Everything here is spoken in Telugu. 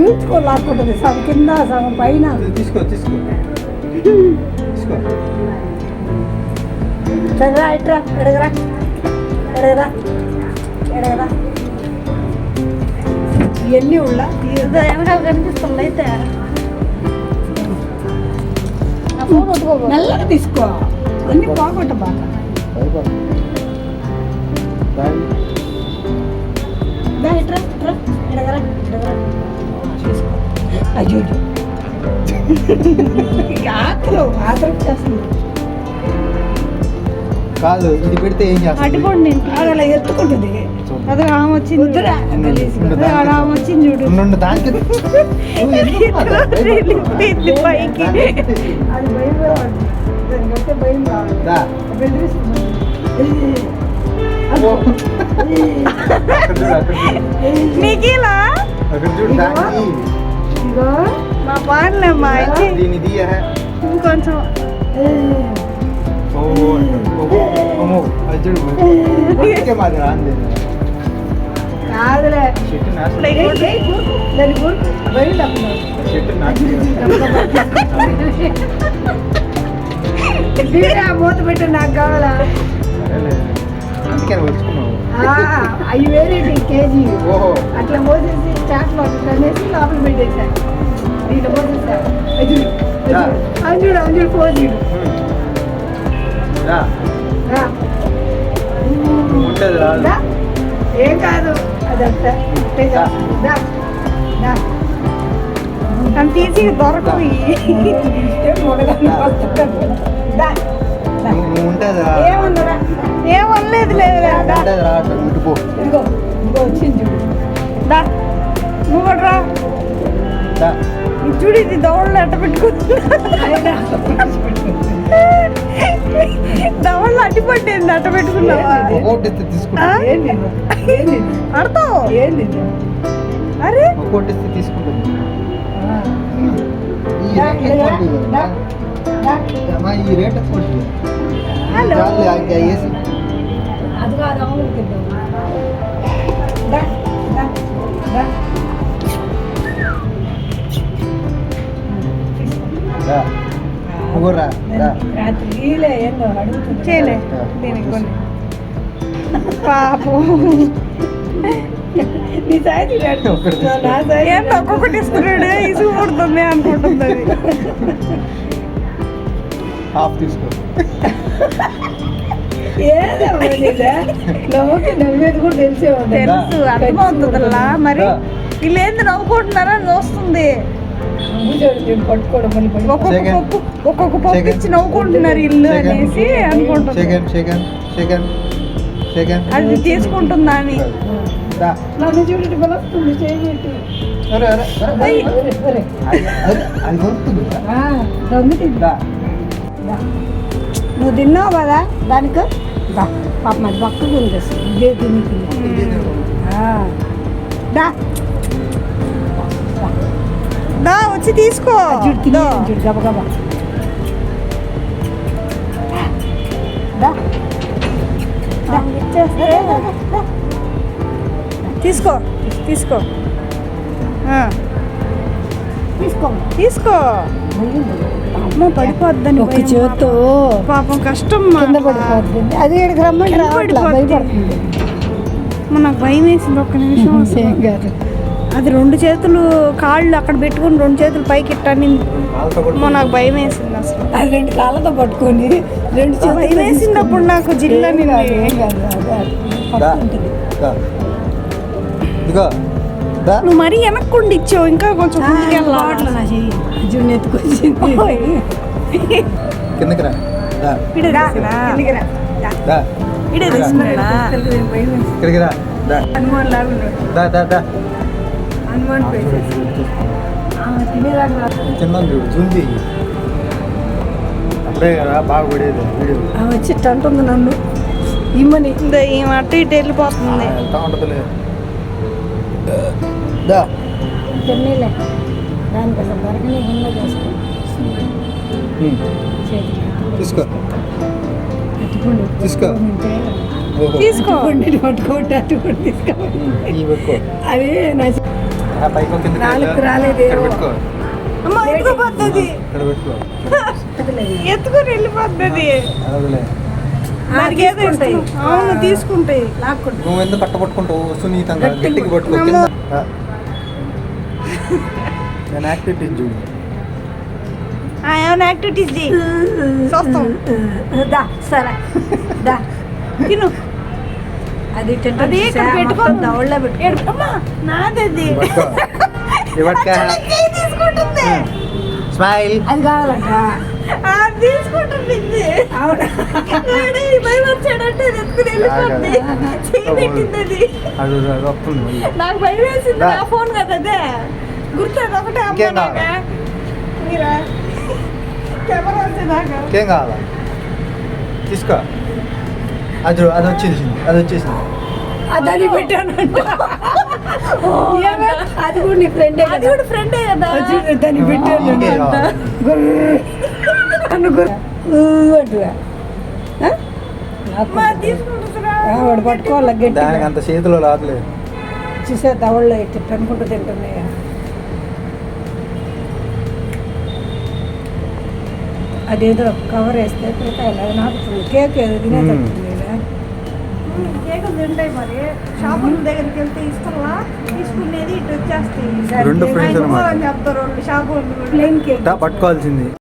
ఈడ్చుకో లాక్కుంటుంది సగం కింద సగం పైన తీసుకో తీసుకో తీసుకో చదివా ఇట్రా ఎడగరా ఎడగరా ఎడగరా ఇవన్నీ ఉళ్ళ వెనకాల కనిపిస్తుంది అయితే నా ఫోన్ వద్దుకోబో నల్లగా తీసుకో అన్ని బాగుంట బాగా దా ఇట్రా అయ్యో. ఆకలి ఆకలి వచ్చేస్తుంది కాదు ఇది పెడితే ఏం నేను అలా ఎత్తుకుంటుంది. అదే ఆమె వచ్చింది ఆమె వచ్చింది చూడు. ఉండు, దానికి. పైకి అది భయం. దానికంటే భయం. నీకిలా అక్కడ చూడు దానికి ఇదిగో మా పాటలే మా ఇచ్చి దీని ఇది है ఇంకొంచెం ఓ ఓ ఓ అది చూడు అందుకే మాది రాంది కాదులే చెట్టు నాశనం ఏయ్, ఏయ్, కూర్చో. దాని కూర్చో. భయం తప్పదు. చెట్టు నాశనం తీరా మూత పెట్టు నాకు కావాలా అవి వేరే కేజీ. అట్లా మోసేసి చాట్ వాటర్ అనేసి లోపల పెట్టేసా. దీంట్లో రాదు దా. ఏం కాదు. అదంతా. తీసి దొరకవు. తీస్తే లేదు ఉండిపో ఇదిగో ఇదిగో వచ్చింది చూడు. దా నువ్వు రా. చూడు ఇది దవడలు అట్ట పెట్టుకుంటున్నా. దవడలు అడ్డు పట్టింది అట్ట పెట్టుకున్నావా? ఇది? అరే? ఒక్కొక్కటి ఇస్తే తీసుకుంటుంది. ఈ రేట్ అది కాదు రా. రాత్రి ఏందో అడుగుతుంది చేయలే. దీనికి కొన్ని. పాపం. నీ సాయి ఒక్కటి తీసుకో. నా సాయి ఏంటి ఒక్కొక్కటి ఇస్తున్నాడు ఇసుగు పుడుతుంది అనుకుంటుంది హాఫ్ తీసుకో? నవ్వుకి నవ్వేది కూడా తెలిసే తెలుసు అర్థమవుతుందిలా మరి వీళ్ళు ఏంది నవ్వుకుంటున్నారని పడి. ఒక్కొక్క. పప్పు ఒక్కొక్క పప్పు Second. ఇచ్చి నవ్వుకుంటున్నారు ఇల్లు. అనేసి అనుకుంటుంది. సెకండ్ సెకండ్ సెకండ్ సెకండ్ అది తీసుకుంటుందా అని. నన్ను చూడండి బలస్తుంది చేయబెట్టి. అది దొరుకుతుంది ఆ, దొంగ తిందా దా. దా. నువ్వు తిన్నావు కదా? దానికి దా. పాప మరి పక్కకు ఉంది అసలు. ఇదే తిను. దా. వచ్చి తీసుకో. జుట్టు తిని దో. జుట్టు గబ గబ. దా. దా. ఇచ్చేస్తే తీసుకో తీసుకో. ఆ, తీసుకో తీసుకో. అమ్మ పడిపోద్దని ఒక చేత్తో పాపం. కష్టం. కింద పడిపోతుంది అది ఇక్కడికి రమ్మని అమ్మ, నాకు భయం వేసింది ఒక్క నిమిషం అసలు. ఏం కాదు. అది రెండు చేతులు కాళ్ళు అక్కడ పెట్టుకుని రెండు చేతులు పైకి ఇట్టని నాకు భయం వేసింది అసలు. అది రెండు కాళ్ళతో పట్టుకొని రెండు భయం వేసింది అప్పుడు నాకు జిల్లా దా. నువ్వు మరీ వెనక్కుండి ఇచ్చావు ఇంకా కొంచెం జున్ను ఎత్తుకొచ్చింది. కిందకి రా. ఇక్కడికి రా. హనుమాన్ హనుమాన్ తినేదాకా చూడు అప్పుడే కదా బాగా పడేది వీడియో. వచ్చి అంటుంది నన్ను. ఇమ్మని ఈమె అటు ఇటు వెళ్ళిపోతుంది. దా. తిన్నీలే దానికి అసలు దొరకని గిన్నె చేసుకో. ఉమ్. తీసుకో. అట్టుకోండి తీసుకో. ఓహో. తీసుకో. అట్టుకోండి పట్టుకోండి. అట్టుకోండి తీసుకో. ఉమ్, ఇవి పెట్టుకో. అదే నా నాలుగు అమ్మ ఎత్తుకుపోతుంది ఎత్తుకొని వెళ్ళిపోతుంది. తీసుకుంటాయి. అవును నువ్వు ఎందుకు కట్టబట్టుకుంటావు సునీతంగా గట్టికి పట్టుకో. నేను యాక్టివిటీ చూడు. ఆ, ఏమైనా యాక్టివిటీస్ చేయి చూస్తాం దా సరే. దా. తిను. అది అది ఇక్కడ? పెట్టుకో. పెట్టుకో. ఏడు- అమ్మా నాదది తీసుకుంటుంది? స్మైల్. అది కావాలంట. తీసుకుంటుంది. నాకు భయం వేసింది. నా ఫోన్ కదా అదే. గుర్తు అది ఒకటే ఇంకేం. కావాలా? మీరా? కెమెరా వచ్చేదాకా ఇంకేం కావాలా? తీసుకో. అది అది వచ్చేసింది అది వచ్చేసింది. అదని పెట్టానంట ఏమే? అది కూడా నీ ఫ్రెండే అది కూడా ఫ్రెండే కదా. దాన్ని పెట్టాను. వాడు పట్టుకోవాలి దానికి అంత చేతిలో రాదులేదు చూసే దవడలో ఇట్లా అనుకుంటూ తింటున్నాయా? అదేదో కవర్ వేస్తే పెట్టాలి నాకు కేక్ ఏదో కేకులు తింటాయి మరి. షాపుల దగ్గరికి వెళ్తే ఇస్తారా తీసుకునేది ఇటు వచ్చేస్తాయి. రెండు చెప్తారు షాపు కేక్. పట్టుకోవాల్సింది.